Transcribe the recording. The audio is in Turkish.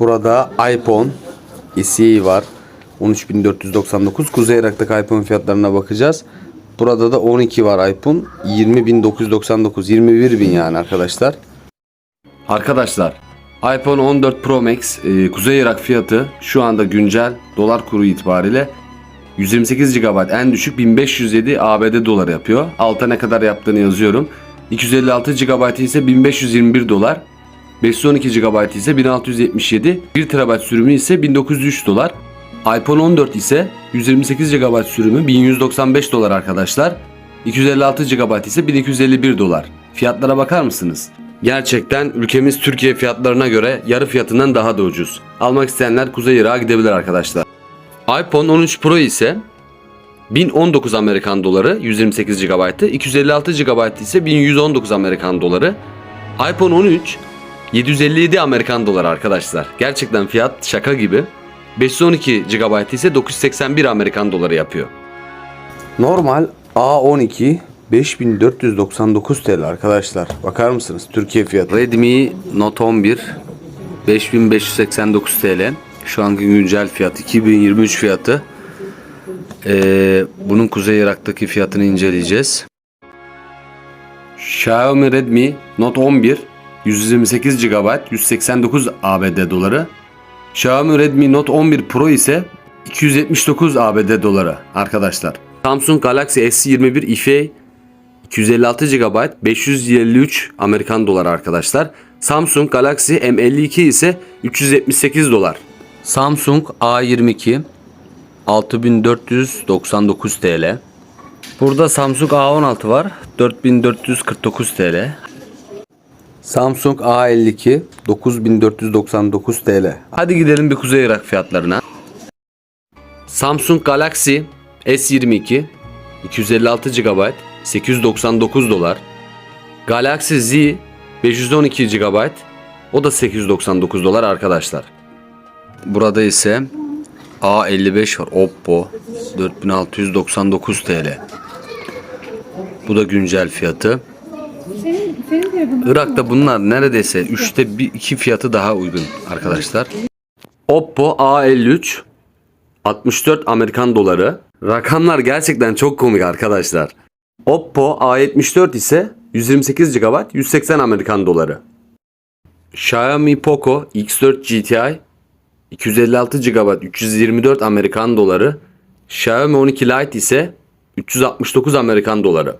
Burada iPhone SE var. 13499. Kuzey Irak'taki iPhone fiyatlarına bakacağız. Burada da 12 var iPhone. 20999. 21000 yani arkadaşlar. Arkadaşlar iPhone 14 Pro Max e, Kuzey Irak fiyatı şu anda güncel dolar kuru itibariyle 128 GB en düşük 1507 ABD doları yapıyor. Alta ne kadar yaptığını yazıyorum. 256 GB ise 1521 dolar. 512 GB ise 1677. 1 TB sürümü ise 1903 dolar. iPhone 14 ise 128 GB sürümü 1195 dolar arkadaşlar. 256 GB ise 1251 dolar. Fiyatlara bakar mısınız? Gerçekten ülkemiz Türkiye fiyatlarına göre yarı fiyatından daha da ucuz. Almak isteyenler Kuzey Irak'a gidebilir arkadaşlar. iPhone 13 Pro ise 1019 Amerikan doları 128 GB'ı, 256 GB ise 1119 Amerikan doları. iPhone 13 757 Amerikan doları arkadaşlar. Gerçekten fiyat şaka gibi. 512 GB ise 981 Amerikan doları yapıyor. Normal A12 5499 TL arkadaşlar. Bakar mısınız Türkiye fiyatı? Redmi Note 11 5589 TL. Şu anki güncel fiyat 2023 fiyatı. Ee, bunun Kuzey Irak'taki fiyatını inceleyeceğiz. Xiaomi Redmi Note 11 128 GB 189 ABD doları. Xiaomi Redmi Note 11 Pro ise 279 ABD doları arkadaşlar. Samsung Galaxy S21 iPhone 256 GB 553 Amerikan doları arkadaşlar. Samsung Galaxy M52 ise 378 dolar. Samsung A22 6499 TL. Burada Samsung A16 var 4449 TL. Samsung A52 9499 TL. Hadi gidelim bir Kuzey Irak fiyatlarına. Samsung Galaxy S22 256 GB 899 dolar. Galaxy Z 512 GB o da 899 dolar arkadaşlar. Burada ise A55 var Oppo 4699 TL. Bu da güncel fiyatı. Irak'ta bunlar neredeyse 3'te 1 2 fiyatı daha uygun arkadaşlar. Oppo A53 64 Amerikan doları. Rakamlar gerçekten çok komik arkadaşlar. Oppo A74 ise 128 GB 180 Amerikan doları. Xiaomi Poco X4 GTI 256 GB 324 Amerikan doları. Xiaomi 12 Lite ise 369 Amerikan doları.